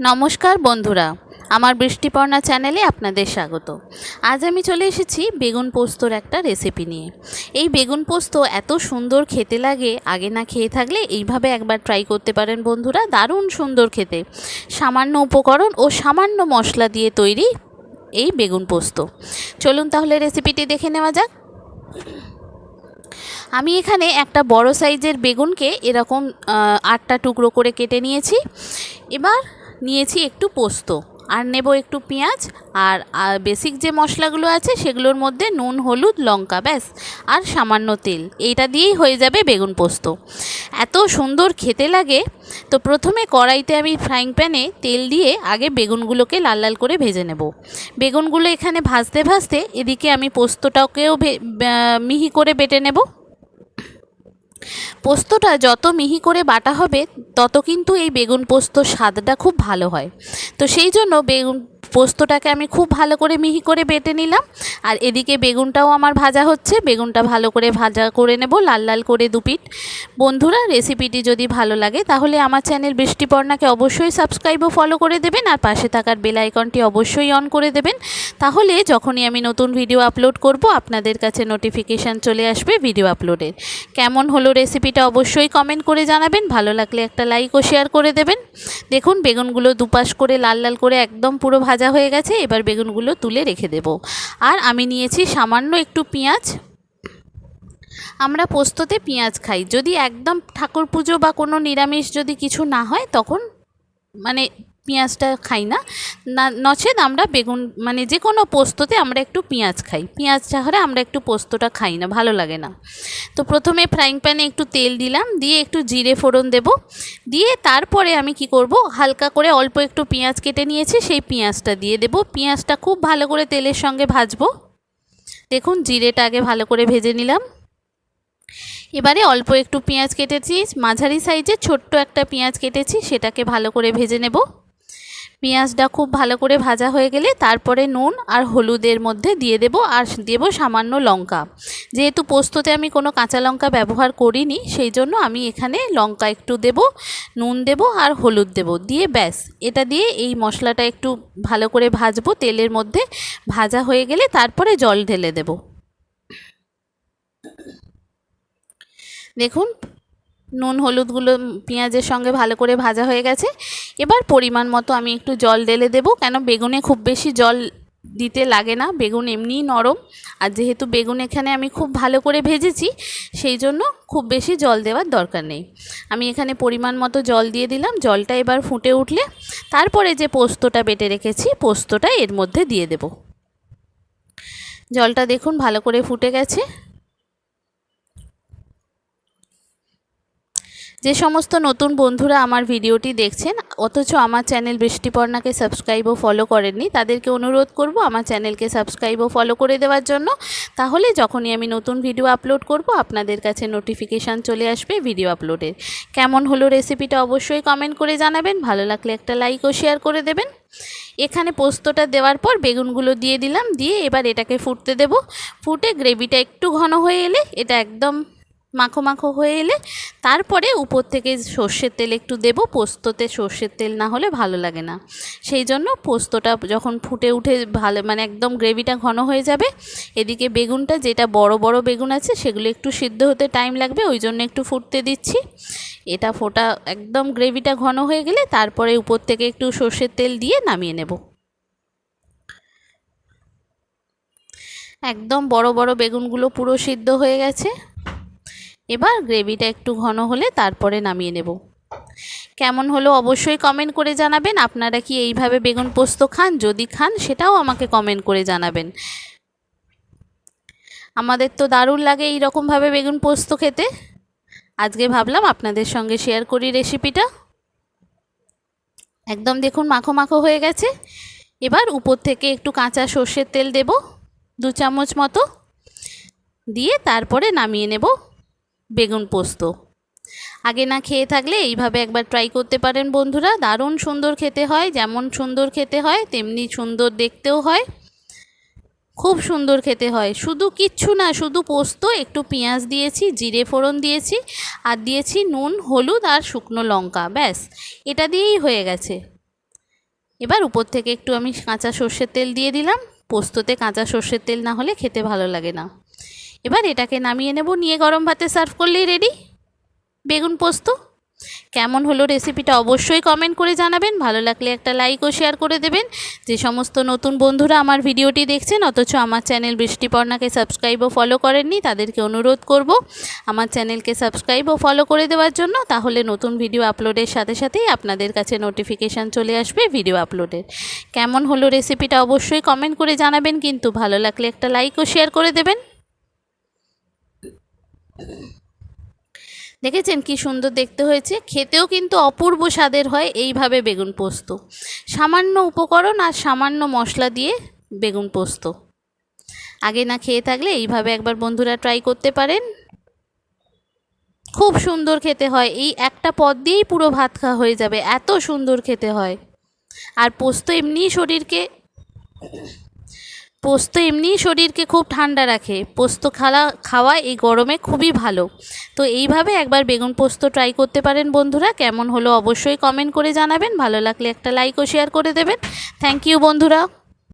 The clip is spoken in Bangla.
নমস্কার বন্ধুরা, আমার বৃষ্টিপর্ণা চ্যানেলে আপনাদের স্বাগত। আজ আমি চলে এসেছি বেগুন পোস্তর একটা রেসিপি নিয়ে। এই বেগুন পোস্ত এত সুন্দর খেতে লাগে, আগে না খেয়ে থাকলে এইভাবে একবার ট্রাই করতে পারেন বন্ধুরা, দারুণ সুন্দর খেতে। সামান্য উপকরণ ও সামান্য মশলা দিয়ে তৈরি এই বেগুন পোস্ত। চলুন তাহলে রেসিপিটি দেখে নেওয়া যাক। আমি এখানে একটা বড় সাইজের বেগুনকে এরকম আটটা টুকরো করে কেটে নিয়েছি। এবার নিয়েছি একটু পোস্ত। আর নেব একটু পেঁয়াজ, আর বেসিক যে মশলাগুলো আছে সেগুলোর মধ্যে নুন, হলুদ, লঙ্কা, ব্যাস, আর সামান্য তেল। এইটা দিয়েই হয়ে যাবে বেগুন পোস্ত। এত সুন্দর খেতে লাগে। তো প্রথমে কড়াইতে আমি ফ্রাইং প্যানে তেল দিয়ে আগে বেগুনগুলোকে লাল লাল করে ভেজে নেব। বেগুনগুলো এখানে ভাজতে ভাজতে এদিকে আমি পোস্তটাকেও মিহি করে বেটে নেব। পোস্তটা যত মিহি করে বাটা হবে, তত কিন্তু এই বেগুন পোস্ত স্বাদটা খুব ভালো হয়। তো সেই জন্য বেগুন পোস্তটাকে আমি খুব ভালো করে মিহি করে বেটে নিলাম। আর এদিকে বেগুনটাও আমার ভাজা হচ্ছে। বেগুনটা ভালো করে ভাজা করে নেব, লাল লাল করে দুপিট বন্ধুরা, রেসিপিটি যদি ভালো লাগে, তাহলে আমার চ্যানেল বৃষ্টিপর্ণাকে অবশ্যই সাবস্ক্রাইব ও ফলো করে দেবেন, আর পাশে থাকার বেল আইকনটি অবশ্যই অন করে দেবেন। তাহলে যখনই আমি নতুন ভিডিও আপলোড করব, আপনাদের কাছে নোটিফিকেশান চলে আসবে ভিডিও আপলোডের কেমন হলো রেসিপিটা অবশ্যই কমেন্ট করে জানাবেন, ভালো লাগলে একটা লাইক ও শেয়ার করে দেবেন। দেখুন, বেগুনগুলো দুপাশ করে লাল লাল করে একদম পুরো ভাজা হয়ে গেছে, এবার বেগুনগুলো তুলে রেখে দেব। আর আমি নিয়েছি সামান্য একটু পেঁয়াজ। আমরা পোস্ততে পেঁয়াজ খাই। যদি একদম ঠাকুর পুজো বা কোনো নিরামিষ যদি কিছু না হয়, তখন মানে পেঁয়াজটা খাই না। নচেত আমরা বেগুন মানে যে কোনো পোস্ততে আমরা একটু পেঁয়াজ খাই। পেঁয়াজ ছাড়া আমরা একটু পোস্তটা খাই না, ভালো লাগে না। তো প্রথমে ফ্রাইং প্যানে একটু তেল দিলাম, দিয়ে একটু জিরে ফোড়ন দেব। দিয়ে তারপরে আমি কি করব, হালকা করে অল্প একটু পেঁয়াজ কেটে নিয়েছি, সেই পেঁয়াজটা দিয়ে দেব। পেঁয়াজটা খুব ভালো করে তেলের সঙ্গে ভাজবো। দেখুন, জিরেটা আগে ভালো করে ভেজে নিলাম। এবারে অল্প একটু পেঁয়াজ কেটেছি। মাঝারি সাইজে ছোট্ট একটা পেঁয়াজ কেটেছি, সেটাকে ভালো করে ভেজে নেব। পেঁয়াজটা খুব ভালো করে ভাজা হয়ে গেলে তারপরে নুন আর হলুদের মধ্যে দিয়ে দেব আর দেব সামান্য লঙ্কা। যেহেতু পোস্ততে আমি কোনো কাঁচা লঙ্কা ব্যবহার করিনি, সেই জন্য আমি এখানে লঙ্কা একটু দেব, নুন দেব আর হলুদ দেব দিয়ে ব্যাস। এটা দিয়ে এই মশলাটা একটু ভালো করে ভাজবো, তেলের মধ্যে ভাজা হয়ে গেলে তারপরে জল ঢেলে দেব। দেখুন নুন হলুদগুলো পেঁয়াজের সঙ্গে ভালো করে ভাজা হয়ে গেছে। এবার পরিমাণ মতো আমি একটু জল ঢেলে দেবো, কেন বেগুনে খুব বেশি জল দিতে লাগে না, বেগুন এমনিই নরম। আর যেহেতু বেগুন এখানে আমি খুব ভালো করে ভেজেছি, সেই জন্য খুব বেশি জল দেওয়ার দরকার নেই। আমি এখানে পরিমাণ মতো জল দিয়ে দিলাম, জলটা এবার ফুটে উঠলে তারপরে যে পোস্তটা বেটে রেখেছি, পোস্তটা এর মধ্যে দিয়ে দেব। জলটা দেখুন ভালো করে ফুটে গেছে। যে সমস্ত নতুন বন্ধুরা আমার ভিডিওটি দেখছেন, অথচ আমার চ্যানেল বৃষ্টিপর্ণাকে সাবস্ক্রাইব ও ফলো করেননি, তাদেরকে অনুরোধ করব আমার চ্যানেলকে সাবস্ক্রাইব ও ফলো করে দেওয়ার জন্য। তাহলে যখনই আমি নতুন ভিডিও আপলোড করব, আপনাদের কাছে নোটিফিকেশান চলে আসবে ভিডিও আপলোডের কেমন হলো রেসিপিটা অবশ্যই কমেন্ট করে জানাবেন, ভালো লাগলে একটা লাইক ও শেয়ার করে দেবেন। এখানে পোস্তটা দেওয়ার পর বেগুনগুলো দিয়ে দিলাম, দিয়ে এবার এটাকে ফুটতে দেব। ফুটে গ্রেভিটা একটু ঘন হয়ে এলে এটা একদম মাখো মাখো হয়ে এলে তারপরে উপর থেকে সর্ষের তেল একটু দেব, পোস্ততে সর্ষের তেল না হলে ভালো লাগে না। সেই জন্য পোস্তটা যখন ফুটে উঠে ভালো মানে একদম গ্রেভিটা ঘন হয়ে যাবে, এদিকে বেগুনটা যেটা বড় বড় বেগুন আছে সেগুলো একটু সিদ্ধ হতে টাইম লাগবে, ওই জন্য একটু ফুটতে দিচ্ছি। এটা ফোটা একদম গ্রেভিটা ঘন হয়ে গেলে তারপরে উপর থেকে একটু সর্ষের তেল দিয়ে নামিয়ে নেব। একদম বড় বড় বেগুনগুলো পুরো সিদ্ধ হয়ে গেছে। এবার গ্রেভিটা একটু ঘন হলে তারপরে নামিয়ে নেব। কেমন হলো অবশ্যই কমেন্ট করে জানাবেন। আপনারা কি এইভাবে বেগুন পোস্ত খান? যদি খান, সেটাও আমাকে কমেন্ট করে জানাবেন। আমাদের তো দারুণ লাগে এই রকমভাবে বেগুন পোস্ত খেতে। আজকে ভাবলাম আপনাদের সঙ্গে শেয়ার করি রেসিপিটা একদম দেখুন মাখো মাখো হয়ে গেছে। এবার উপর থেকে একটু কাঁচা সর্ষের তেল দেব, দু চামচ মতো। দিয়ে তারপরে নামিয়ে নেব। বেগুন পোস্ত। আগে না খেয়ে থাকলে এইভাবে একবার ট্রাই করতে পারেন বন্ধুরা। দারুণ সুন্দর খেতে হয়, যেমন সুন্দর খেতে হয়, তেমনি সুন্দর দেখতেও হয়। খুব সুন্দর খেতে হয়। শুধু কিচ্ছু না, শুধু পোস্ত, একটু পেঁয়াজ দিয়েছি, জিরে ফোড়ন দিয়েছি, আর দিয়েছি নুন, হলুদ আর শুকনো লঙ্কা, ব্যাস। এটা দিয়েই হয়ে গেছে। এবার উপর থেকে একটু আমি কাঁচা সর্ষের তেল দিয়ে দিলাম। পোস্ততে কাঁচা সর্ষের তেল না হলে খেতে ভালো লাগে না। এবার এটাকে নামিয়ে নেব, নিয়ে গরম ভাতে সার্ভ করলেই রেডি বেগুন পোস্ত। কেমন হলো রেসিপিটা অবশ্যই কমেন্ট করে জানাবেন। ভালো লাগলে একটা লাইক ও শেয়ার করে দেবেন। যে সমস্ত নতুন বন্ধুরা আমার ভিডিওটি দেখছেন, অথচ আমার চ্যানেল বৃষ্টিপর্ণাকে সাবস্ক্রাইব ও ফলো করেননি, তাদেরকে অনুরোধ করব আমার চ্যানেলকে সাবস্ক্রাইব ও ফলো করে দেওয়ার জন্য। তাহলে নতুন ভিডিও আপলোডের সাথে সাথেই আপনাদের কাছে নোটিফিকেশান চলে আসবে ভিডিও আপলোডের কেমন হলো রেসিপিটা অবশ্যই কমেন্ট করে জানাবেন, কিন্তু ভালো লাগলে একটা লাইক ও শেয়ার করে দেবেন। দেখেছেন কি সুন্দর দেখতে হয়েছে? খেতেও কিন্তু অপূর্ব স্বাদের হয় এইভাবে বেগুন পোস্ত। সামান্য উপকরণ আর সামান্য মশলা দিয়ে বেগুন পোস্ত। আগে না খেয়ে থাকলে এইভাবে একবার বন্ধুরা ট্রাই করতে পারেন। খুব সুন্দর খেতে হয়। এই একটা পদ দিয়েই পুরো ভাত খাওয়া হয়ে যাবে। এত সুন্দর খেতে হয়। আর পোস্ত এমনিই শরীরকে পোস্ত এমনি শরীরকে খুব ঠান্ডা রাখে। পোস্ত খালা, খাওয়া এই গরমে খুবই ভালো। তো এইভাবে একবার বেগুন পোস্ত ট্রাই করতে পারেন বন্ধুরা। কেমন হলো অবশ্যই কমেন্ট করে জানাবেন। ভালো লাগলে একটা লাইক ও শেয়ার করে দেবেন। থ্যাংক ইউ বন্ধুরা।